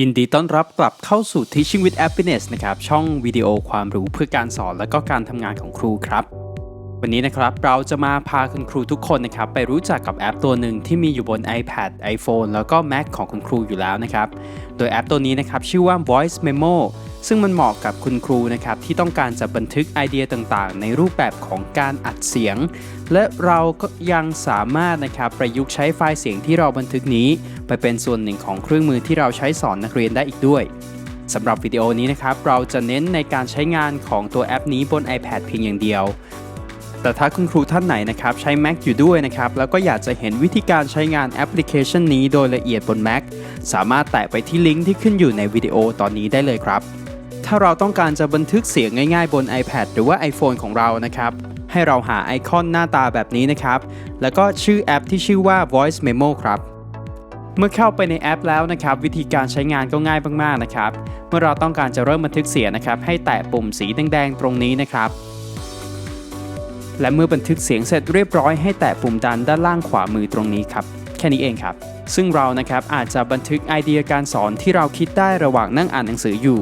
ยินดีต้อนรับกลับเข้าสู่ Teaching with Happiness นะครับ ช่องวิดีโอความรู้เพื่อการสอนและก็การทำงานของครูครับ วันนี้นะครับเราจะมาพาคุณครูทุกคนนะครับ ไปรู้จักกับแอปตัวหนึ่งที่มีอยู่บน iPad iPhone แล้วก็ Mac ของคุณครูอยู่แล้วนะครับ โดยแอปตัวนี้นะครับชื่อว่า Voice Memo ซึ่งมันเหมาะกับคุณครูนะครับที่ต้องการจะบันทึกไอเดียต่างๆ ในรูปแบบของการอัดเสียง และเราก็ยังสามารถนะครับประยุกต์ใช้ไฟล์เสียงที่เราบันทึกนี้ ไปเป็นส่วนหนึ่งของเครื่องมือที่เราใช้สอนนักเรียนได้อีกด้วยสำหรับวิดีโอนี้นะครับเราจะเน้นในการใช้งานของตัวแอปนี้บน iPad เพียงอย่างเดียว แต่ถ้าคุณครูท่านไหนนะครับใช้ Mac อยู่ด้วยนะครับแล้วก็อยากจะเห็นวิธีการใช้งานแอปพลิเคชันนี้โดยละเอียดบน Mac สามารถแตะไปที่ลิงก์ที่ขึ้นอยู่ในวิดีโอตอนนี้ได้เลยครับ ถ้าเราต้องการจะบันทึกเสียงง่ายๆ บน iPad หรือว่า iPhone ของเรานะครับ ให้เราหาไอคอนหน้าตาแบบนี้นะครับ แล้วก็ชื่อแอปที่ชื่อว่า Voice Memo ครับ เมื่อเข้าไปในแอปแล้วนะครับ วิธีการใช้งานก็ง่ายมากๆนะครับ เมื่อเราต้องการจะเริ่มบันทึกเสียงนะครับ ให้แตะปุ่มสีแดงๆตรงนี้นะครับ และเมื่อบันทึกเสียงเสร็จเรียบร้อยให้แตะปุ่มดันด้านล่างขวามือตรงนี้ครับ แค่นี้เองครับ ซึ่งเรานะครับอาจจะบันทึกไอเดียการสอนที่เราคิดได้ระหว่างนั่งอ่านหนังสืออยู่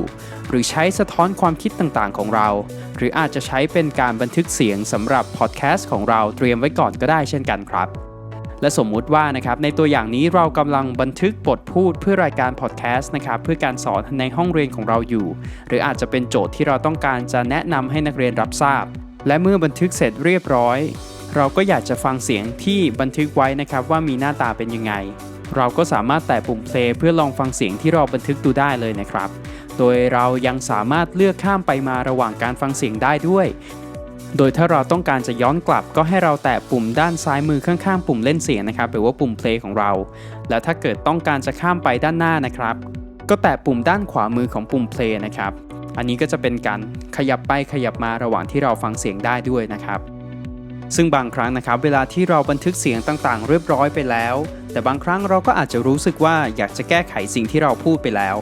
หรือใช้สะท้อนความคิดต่างๆ ของเรา หรืออาจจะใช้เป็นการบันทึกเสียงสำหรับพอดแคสต์ของเราเตรียมไว้ก่อนก็ได้เช่นกันครับ และสมมุติว่านะครับในตัวอย่างนี้เรากำลังบันทึกบทพูดเพื่อรายการพอดแคสต์นะครับเพื่อการสอนในห้องเรียนของเราอยู่ หรืออาจจะเป็นโจทย์ที่เราต้องการจะแนะนำให้นักเรียนรับทราบและเมื่อบันทึกเสร็จเรียบร้อย เราก็อยากจะฟังเสียงที่บันทึกไว้นะครับว่ามีหน้าตาเป็นยังไง เราก็สามารถแตะปุ่ม play เพื่อลองฟังเสียงที่เราบันทึกดูได้เลยนะครับ โดยเรายังสามารถเลือกข้ามไปมาระหว่างการฟังเสียงได้ด้วย โดยถ้าเราต้องการจะย้อนกลับก็ให้เราแตะปุ่มด้านซ้ายมือข้างๆ ปุ่มเล่นเสียงนะครับหรือว่าปุ่ม play ของเรา แล้วถ้าเกิดต้องการจะข้ามไปด้านหน้านะครับ ก็แตะปุ่มด้านขวามือของปุ่ม play นะครับ อันนี้ก็จะเป็นการขยับไปขยับมาระหว่างที่เราฟังเสียงได้ด้วยนะครับ ซึ่งบางครั้งนะครับเวลาที่เราบันทึกเสียงต่างๆ เรียบร้อยไปแล้ว แต่บางครั้งเราก็อาจจะรู้สึกว่าอยากจะแก้ไขสิ่งที่เราพูดไปแล้ว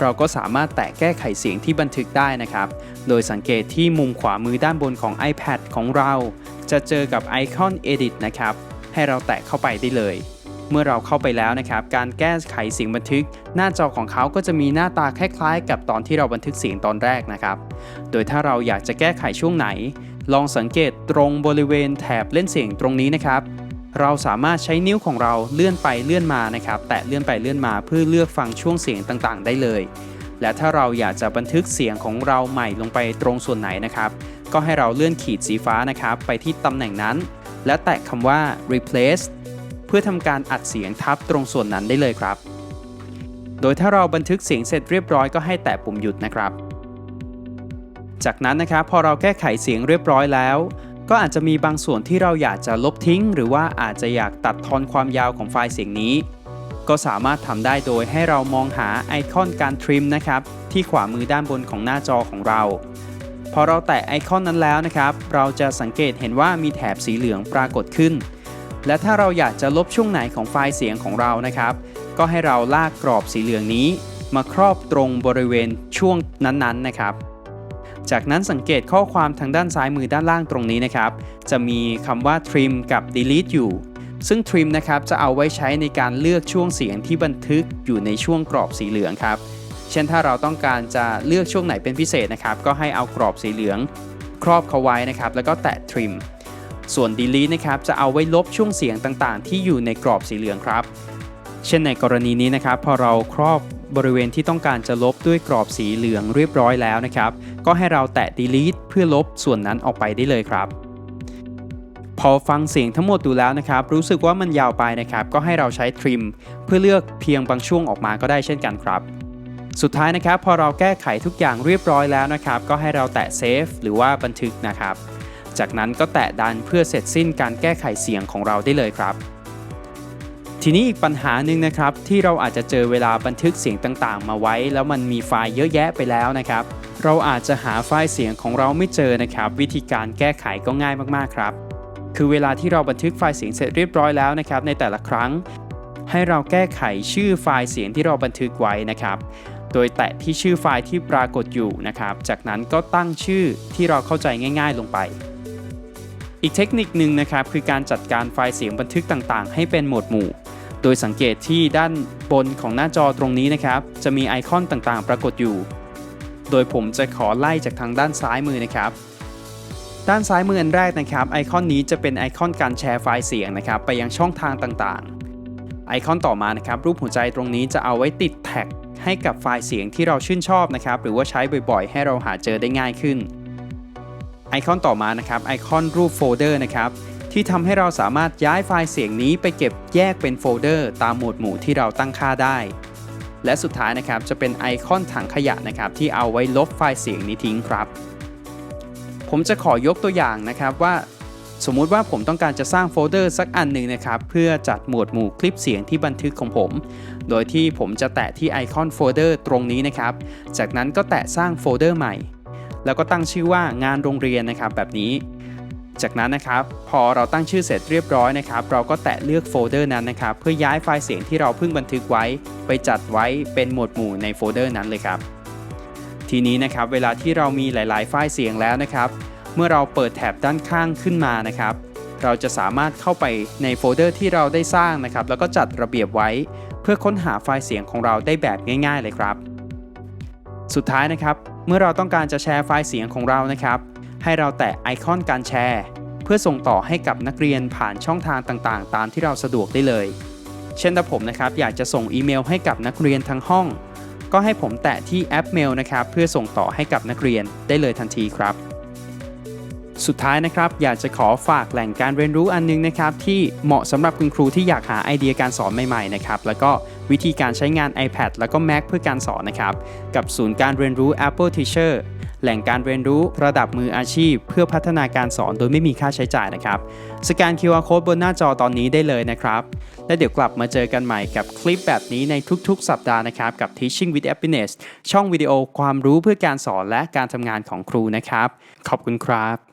เราก็สามารถแตะแก้ไขเสียงที่บันทึกได้นะครับ โดยสังเกตที่มุมขวามือด้านบนของ iPad ของเรา จะเจอกับไอคอน Edit นะครับ ให้เราแตะเข้าไปได้เลยเมื่อเราเข้าไปแล้วนะครับ การแก้ไขเสียงบันทึก หน้าจอของเขาก็จะมีหน้าตาคล้ายๆ กับตอนที่เราบันทึกเสียงตอนแรกนะครับ โดยถ้าเราอยากจะแก้ไขช่วงไหน ลองสังเกตตรงบริเวณแถบเล่นเสียงตรงนี้นะครับ เราสามารถใช้นิ้วของเราเลื่อนไปเลื่อนมานะครับ แตะเลื่อนไปเลื่อนมาเพื่อเลือกฟังช่วงเสียงต่างๆ ได้เลย และถ้าเราอยากจะบันทึกเสียงของเราใหม่ลงไปตรงส่วนไหนนะครับ ก็ให้เราเลื่อนขีดสีฟ้านะครับ ไปที่ตำแหน่งนั้น และแตะคำว่า replace เพื่อทำการอัดเสียงทับตรงส่วนนั้นได้เลยครับ โดยถ้าเราบันทึกเสียงเสร็จเรียบร้อยก็ให้แตะปุ่มหยุดนะครับ จากนั้นนะครับพอเราแก้ไขเสียงเรียบร้อยแล้ว ก็อาจจะมีบางส่วนที่เราอยากจะลบทิ้ง หรือว่าอาจจะอยากตัดทอนความยาวของไฟล์เสียงนี้ ก็สามารถทำได้โดยให้เรามองหาไอคอนการทริมนะครับที่ขวามือด้านบนของหน้าจอของเรา พอเราแตะไอคอนนั้นแล้วนะครับ เราจะสังเกตเห็นว่ามีแถบสีเหลืองปรากฏขึ้น และถ้าเราอยากจะลบช่วงไหนของไฟล์เสียงของเรานะครับ ก็ให้เราลากกรอบสีเหลืองนี้ มาครอบตรงบริเวณช่วงนั้นๆนะครับ จากนั้นสังเกตข้อความทางด้านซ้ายมือด้านล่างตรงนี้นะครับ จะมีคำว่า trim กับ delete อยู่ ซึ่ง trim นะครับจะเอาไว้ใช้ในการเลือกช่วงเสียงที่บันทึกอยู่ในช่วงกรอบสีเหลืองครับ เช่นถ้าเราต้องการจะเลือกช่วงไหนเป็นพิเศษนะครับ ก็ให้เอากรอบสีเหลือง ครอบเขาไว้นะครับ แล้วก็แตะ trim ส่วน delete นะครับจะเอาไว้ลบช่วงเสียงต่างๆ ที่อยู่ในกรอบสีเหลืองครับ เช่นในกรณีนี้นะครับพอเราครอบบริเวณที่ต้องการจะลบด้วยกรอบสีเหลืองเรียบร้อยแล้วนะครับ ก็ให้เราแตะ delete เพื่อลบส่วนนั้นออกไปได้เลยครับ พอฟังเสียงทั้งหมดดูแล้วนะครับ รู้สึกว่ามันยาวไปนะครับ ก็ให้เราใช้ trim เพื่อเลือกเพียงบางช่วงออกมาก็ได้เช่นกันครับ สุดท้ายนะครับ พอเราแก้ไขทุกอย่างเรียบร้อยแล้วนะครับ ก็ให้เราแตะ save หรือว่าบันทึกนะครับ จากนั้นก็แตะดันเพื่อเสร็จสิ้นการแก้ไขเสียงของเราได้เลยครับ ทีนี้อีกปัญหาหนึ่งนะครับที่เราอาจจะเจอเวลาบันทึกเสียงต่างๆ มาไว้ แล้วมันมีไฟล์เยอะแยะไปแล้วนะครับ เราอาจจะหาไฟล์เสียงของเราไม่เจอนะครับ วิธีการแก้ไขก็ง่ายมากๆครับ คือเวลาที่เราบันทึกไฟล์เสียงเสร็จเรียบร้อยแล้วนะครับ ในแต่ละครั้ง ให้เราแก้ไขชื่อไฟล์เสียงที่เราบันทึกไว้นะครับ โดยแตะที่ชื่อไฟล์ที่ปรากฏอยู่นะครับ จากนั้นก็ตั้งชื่อที่เราเข้าใจง่าย ๆ ลงไปอีกเทคนิคหนึ่งนะครับคือการจัดการไฟล์เสียงบันทึกต่างๆ ให้เป็นหมวดหมู่ โดยสังเกตที่ด้านบนของหน้าจอตรงนี้นะครับ จะมีไอคอนต่างๆ ปรากฏอยู่ โดยผมจะขอไล่จากทางด้านซ้ายมือนะครับ ด้านซ้ายมืออันแรกนะครับ ไอคอนนี้จะเป็นไอคอนการแชร์ไฟล์เสียงนะครับ ไปยังช่องทางต่างๆ ไอคอนต่อมานะครับ รูปหัวใจตรงนี้จะเอาไว้ติดแท็กให้กับไฟล์เสียงที่เราชื่นชอบนะครับ หรือว่าใช้บ่อยๆ ให้เราหาเจอได้ง่ายขึ้น ไอคอนต่อมานะครับ ไอคอนรูปโฟลเดอร์นะครับ ที่ทำให้เราสามารถย้ายไฟล์เสียงนี้ไปเก็บแยกเป็นโฟลเดอร์ตามหมวดหมู่ที่เราตั้งค่าได้ และสุดท้ายนะครับจะเป็นไอคอนถังขยะนะครับที่เอาไว้ลบไฟล์เสียงนี้ทิ้งครับ ผมจะขอยกตัวอย่างนะครับว่า สมมุติว่าผมต้องการจะสร้างโฟลเดอร์สักอันหนึ่งนะครับเพื่อจัดหมวดหมู่คลิปเสียงที่บันทึกของผม โดยที่ผมจะแตะที่ไอคอนโฟลเดอร์ตรงนี้นะครับ จากนั้นก็แตะสร้างโฟลเดอร์ใหม่ แล้วก็ตั้งชื่อว่างานโรงเรียนนะครับแบบนี้ จากนั้นนะครับพอเราตั้งชื่อเสร็จเรียบร้อยนะครับ เราก็แตะเลือกโฟลเดอร์นั้นนะครับ เพื่อย้ายไฟล์เสียงที่เราเพิ่งบันทึกไว้ ไปจัดไว้เป็นหมวดหมู่ในโฟลเดอร์นั้นเลยครับ ทีนี้นะครับเวลาที่เรามีหลาย ๆ ไฟล์เสียงแล้วนะครับ เมื่อเราเปิดแถบด้านข้างขึ้นมานะครับ เราจะสามารถเข้าไปในโฟลเดอร์ที่เราได้สร้างนะครับ แล้วก็จัดระเบียบไว้ เพื่อค้นหาไฟล์เสียงของเราได้แบบง่าย ๆ เลยครับ สุดท้ายนะครับ เมื่อเราต้องการจะแชร์ไฟล์เสียงของเรานะครับ ให้เราแตะไอคอนการแชร์ เพื่อส่งต่อให้กับนักเรียนผ่านช่องทางต่างๆ ตามที่เราสะดวกได้เลย เช่นถ้าผมนะครับอยากจะส่งอีเมลให้กับนักเรียนทั้งห้อง ก็ให้ผมแตะที่แอปเมลนะครับเพื่อส่งต่อให้กับนักเรียนได้เลยทันทีครับ สุดท้ายนะครับอยากจะขอฝากแหล่งการเรียนรู้อันนึงนะครับที่เหมาะสำหรับคุณครูที่อยากหาไอเดียการสอนใหม่ๆนะครับแล้วก็วิธีการใช้งาน iPad แล้วก็ Mac เพื่อการสอนนะครับกับศูนย์การเรียนรู้ Apple Teacher แหล่งการเรียนรู้ระดับมืออาชีพ เพื่อพัฒนาการสอนโดยไม่มีค่าใช้จ่ายนะครับ สแกน QR Code บนหน้าจอตอนนี้ได้เลยนะครับ และเดี๋ยวกลับมาเจอกันใหม่กับคลิปแบบนี้ในทุกๆ สัปดาห์นะครับ กับ Teaching with Happiness ช่องวิดีโอความรู้เพื่อการสอนและการทำงานของครูนะครับ ขอบคุณครับ